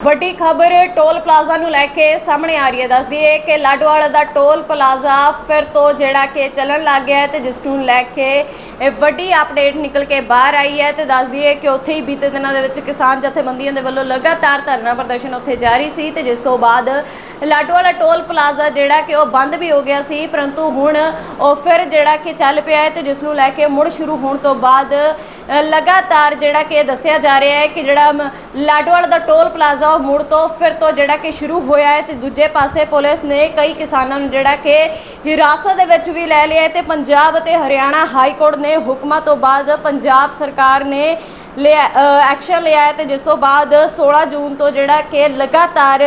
ਵੱਡੀ ਖਬਰ toll plaza ਨੂੰ ਲੈ ਕੇ ਸਾਹਮਣੇ ਆ ਰਹੀ ਹੈ। ਦੱਸਦੀ ਹੈ ਕਿ ਲਾਡੋਵਾਲ ਦਾ ਟੋਲ ਪਲਾਜ਼ਾ ਫਿਰ ਤੋਂ ਜਿਹੜਾ ਕਿ ਚੱਲਣ ਲੱਗ ਗਿਆ ਹੈ ਤੇ ਜਿਸ ਨੂੰ ਲੈ ਕੇ ਇਹ ਵੱਡੀ ਅਪਡੇਟ ਨਿਕਲ ਕੇ ਬਾਹਰ ਆਈ ਹੈ ਤੇ ਦੱਸਦੀ ਹੈ ਕਿ ਉੱਥੇ ਹੀ ਬੀਤੇ ਦਿਨਾਂ ਦੇ ਵਿੱਚ ਕਿਸਾਨ ਜਥੇਬੰਦੀਆਂ ਦੇ ਵੱਲੋਂ ਲਗਾਤਾਰ ਧਰਨਾ ਪ੍ਰਦਰਸ਼ਨ ਉੱਥੇ ਜਾਰੀ ਸੀ ਤੇ ਜਿਸ ਤੋਂ ਬਾਅਦ ਲਾਡੋਵਾਲਾ ਟੋਲ ਪਲਾਜ਼ਾ ਜਿਹੜਾ ਕਿ ਉਹ ਬੰਦ ਵੀ ਹੋ ਗਿਆ ਸੀ, ਪਰੰਤੂ ਹੁਣ ਉਹ ਫਿਰ ਜਿਹੜਾ ਕਿ ਚੱਲ ਪਿਆ ਹੈ ਤੇ ਜਿਸ ਨੂੰ ਲੈ ਕੇ ਮੁੜ ਸ਼ੁਰੂ ਹੋਣ ਤੋਂ ਬਾਅਦ ਲਗਾਤਾਰ ਜਿਹੜਾ ਕਿ ਦੱਸਿਆ ਜਾ ਰਿਹਾ ਹੈ ਕਿ ਜਿਹੜਾ ਮ- ਲਾਡੋਵਾਲ ਦਾ ਟੋਲ ਪਲਾਜ਼ਾ ਉਹ ਮੁੜ ਤੋਂ ਫਿਰ ਤੋਂ ਜਿਹੜਾ ਕਿ ਸ਼ੁਰੂ ਹੋਇਆ ਹੈ ਤੇ ਦੂਜੇ ਪਾਸੇ ਪੁਲਿਸ ਨੇ ਕਈ ਕਿਸਾਨਾਂ ਨੂੰ ਜਿਹੜਾ ਕਿ ਹਿਰਾਸਤ ਦੇ ਵਿੱਚ ਵੀ ਲੈ ਲਿਆ ਹੈ ਤੇ ਪੰਜਾਬ ਅਤੇ ਹਰਿਆਣਾ ਹਾਈ ਕੋਰਟ ਨੇ ਹੁਕਮਾਂ ਤੋਂ ਬਾਅਦ ਪੰਜਾਬ ਸਰਕਾਰ ਨੇ ਲਿਆ ਐਕਸ਼ਨ ਲਿਆ ਹੈ ਤੇ ਜਿਸ ਤੋਂ ਬਾਅਦ 16 ਜੂਨ ਤੋਂ ਜਿਹੜਾ ਕਿ ਲਗਾਤਾਰ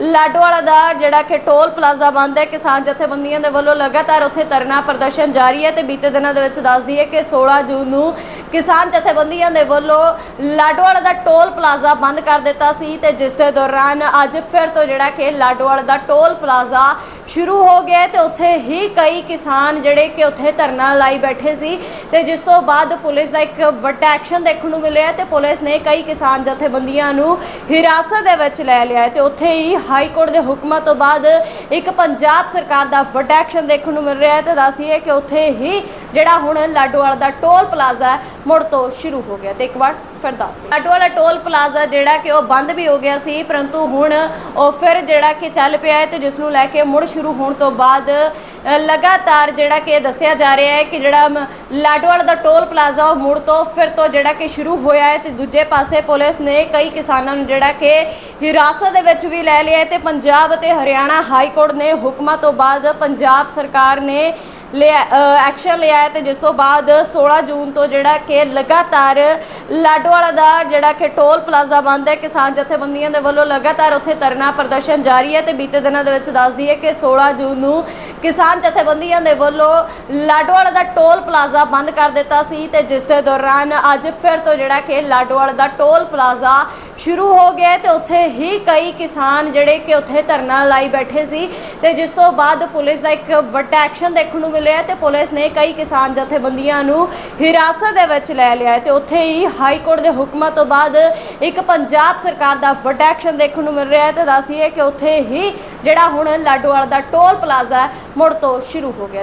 ਲਾਡੋਵਾਲਾ ਦਾ ਜਿਹੜਾ ਕਿ ਟੋਲ ਪਲਾਜ਼ਾ ਬੰਦ ਹੈ, ਕਿਸਾਨ ਜਥੇਬੰਦੀਆਂ ਦੇ ਵੱਲੋਂ ਲਗਾਤਾਰ ਉੱਥੇ ਧਰਨਾ ਪ੍ਰਦਰਸ਼ਨ ਜਾਰੀ ਹੈ ਤੇ ਬੀਤੇ ਦਿਨਾਂ ਦੇ ਵਿੱਚ ਦੱਸਦੀ ਹੈ ਕਿ 16 ਜੂਨ ਨੂੰ ਕਿਸਾਨ ਜਥੇਬੰਦੀਆਂ ਦੇ ਵੱਲੋਂ ਲਾਡੋਵਾਲਾ ਦਾ ਟੋਲ ਪਲਾਜ਼ਾ ਬੰਦ ਕਰ ਦਿੱਤਾ ਸੀ ਤੇ ਜਿਸ ਦੇ ਦੌਰਾਨ ਅੱਜ ਫਿਰ ਤੋਂ ਜਿਹੜਾ ਕਿ ਲਾਡੋਵਾਲਾ ਦਾ ਟੋਲ ਪਲਾਜ਼ਾ ਸ਼ੁਰੂ ਹੋ ਗਿਆ ਹੈ ਤੇ ਉੱਥੇ ਹੀ ਕਈ ਕਿਸਾਨ ਜਿਹੜੇ ਕਿ ਉੱਥੇ ਧਰਨਾ ਲਾਈ ਬੈਠੇ ਸੀ ਤੇ ਜਿਸ ਤੋਂ ਬਾਅਦ ਪੁਲਿਸ ਦਾ ਇੱਕ ਵੱਡਾ ਐਕਸ਼ਨ ਦੇਖਣ ਨੂੰ ਮਿਲਿਆ ਤੇ ਪੁਲਿਸ ਨੇ ਕਈ ਕਿਸਾਨ ਜਥੇਬੰਦੀਆਂ ਨੂੰ ਹਿਰਾਸਤ ਦੇ ਵਿੱਚ ਲੈ ਲਿਆ ਹੈ ਤੇ ਉੱਥੇ ਹੀ ਹਾਈ ਕੋਰਟ ਦੇ ਹੁਕਮਾਂ ਤੋਂ ਬਾਅਦ ਇੱਕ ਪੰਜਾਬ ਸਰਕਾਰ ਦਾ ਵੱਡਾ ਐਕਸ਼ਨ ਦੇਖਣ ਨੂੰ ਮਿਲ ਰਿਹਾ ਹੈ ਤੇ ਦੱਸਦੀ ਹੈ ਕਿ ਉੱਥੇ ਹੀ ਜਿਹੜਾ ਹੁਣ ਲਾਡੋਵਾਲ ਦਾ ਟੋਲ ਪਲਾਜ਼ਾ ਮੁੜ ਤੋਂ ਸ਼ੁਰੂ ਹੋ ਗਿਆ। ਤੇ ਇੱਕ ਵਾਰ ਫਿਰ ਦੱਸ ਦਿਓ। ਲਾਡੋਵਾਲਾ ਟੋਲ ਪਲਾਜ਼ਾ ਜਿਹੜਾ ਕਿ ਉਹ ਬੰਦ ਵੀ ਹੋ ਗਿਆ ਸੀ, ਪਰੰਤੂ ਹੁਣ ਉਹ ਫਿਰ ਜਿਹੜਾ ਕਿ ਚੱਲ ਪਿਆ ਹੈ ਤੇ ਜਿਸ ਨੂੰ ਲੈ ਕੇ ਮੁੜ ਸ਼ੁਰੂ ਹੋਣ ਤੋਂ ਬਾਅਦ ਲਗਾਤਾਰ ਜਿਹੜਾ ਕਿ ਦੱਸਿਆ ਜਾ ਰਿਹਾ ਹੈ ਕਿ ਜਿਹੜਾ ਮ- ਲਾਡੋਵਾਲ ਦਾ ਟੋਲ ਪਲਾਜ਼ਾ ਉਹ ਮੁੜ ਤੋਂ ਫਿਰ ਤੋਂ ਜਿਹੜਾ ਕਿ ਸ਼ੁਰੂ ਹੋਇਆ ਹੈ ਤੇ ਦੂਜੇ ਪਾਸੇ ਪੁਲਿਸ ਨੇ ਕਈ ਕਿਸਾਨਾਂ ਨੂੰ ਜਿਹੜਾ ਕਿ ਹਿਰਾਸਤ ਦੇ ਵਿੱਚ ਵੀ ਲੈ ਲਿਆ ਹੈ ਤੇ ਪੰਜਾਬ ਅਤੇ ਹਰਿਆਣਾ ਹਾਈ ਕੋਰਟ ਨੇ ਹੁਕਮਾਂ ਤੋਂ ਬਾਅਦ ਪੰਜਾਬ ਸਰਕਾਰ ਨੇ ਐਕਸ਼ਨ ਲਿਆ ਹੈ ਤੇ ਜਿਸ ਤੋਂ ਬਾਅਦ 16 ਜੂਨ ਤੋਂ ਜਿਹੜਾ ਕਿ ਲਗਾਤਾਰ ਲਾਡੋਵਾਲਾ ਦਾ ਜਿਹੜਾ ਕਿ ਟੋਲ ਪਲਾਜ਼ਾ ਬੰਦ ਹੈ, ਕਿਸਾਨ ਜਥੇਬੰਦੀਆਂ ਦੇ ਵੱਲੋਂ ਲਗਾਤਾਰ ਉੱਥੇ ਧਰਨਾ ਪ੍ਰਦਰਸ਼ਨ ਜਾਰੀ ਹੈ ਤੇ ਬੀਤੇ ਦਿਨਾਂ ਦੇ ਵਿੱਚ ਦੱਸਦੀ ਹੈ ਕਿ 16 ਜੂਨ ਨੂੰ ਕਿਸਾਨ ਜਥੇਬੰਦੀਆਂ ਦੇ ਵੱਲੋਂ ਲਾਡੋਵਾਲਾ ਦਾ ਟੋਲ ਪਲਾਜ਼ਾ ਬੰਦ ਕਰ ਦਿੱਤਾ ਸੀ ਤੇ ਜਿਸ ਦੇ ਦੌਰਾਨ ਅੱਜ ਫਿਰ ਤੋਂ ਜਿਹੜਾ ਕਿ ਲਾਡੋਵਾਲਾ ਦਾ ਟੋਲ ਪਲਾਜ਼ਾ ਸ਼ੁਰੂ ਹੋ ਗਿਆ ਹੈ ਤੇ ਉੱਥੇ ਹੀ ਕਈ ਕਿਸਾਨ ਜਿਹੜੇ ਕਿ ਉੱਥੇ ਧਰਨਾ ਲਾਈ ਬੈਠੇ ਸੀ ਤੇ ਜਿਸ ਤੋਂ ਬਾਅਦ ਪੁਲਿਸ ਦਾ ਇੱਕ ਵੱਡਾ ਐਕਸ਼ਨ ਦੇਖਣ ਨੂੰ ਮਿਲਿਆ ਹੈ ਤੇ ਪੁਲਿਸ ਨੇ ਕਈ ਕਿਸਾਨ ਜਥੇਬੰਦੀਆਂ ਨੂੰ ਹਿਰਾਸਤ ਦੇ ਵਿੱਚ ਲੈ ਲਿਆ ਹੈ ਤੇ ਉੱਥੇ ਹੀ ਹਾਈ ਕੋਰਟ ਦੇ ਹੁਕਮਾਂ ਤੋਂ ਬਾਅਦ ਇੱਕ ਪੰਜਾਬ ਸਰਕਾਰ ਦਾ ਵੱਡਾ ਐਕਸ਼ਨ ਦੇਖਣ ਨੂੰ ਮਿਲ ਰਿਹਾ ਹੈ ਤੇ ਦੱਸਦੀ ਹੈ ਕਿ ਉੱਥੇ ਹੀ ਜਿਹੜਾ ਹੁਣ ਲਾਡੋਵਾਲ ਦਾ ਟੋਲ ਪਲਾਜ਼ਾ ਮੁੜ ਤੋਂ ਸ਼ੁਰੂ ਹੋ ਗਿਆ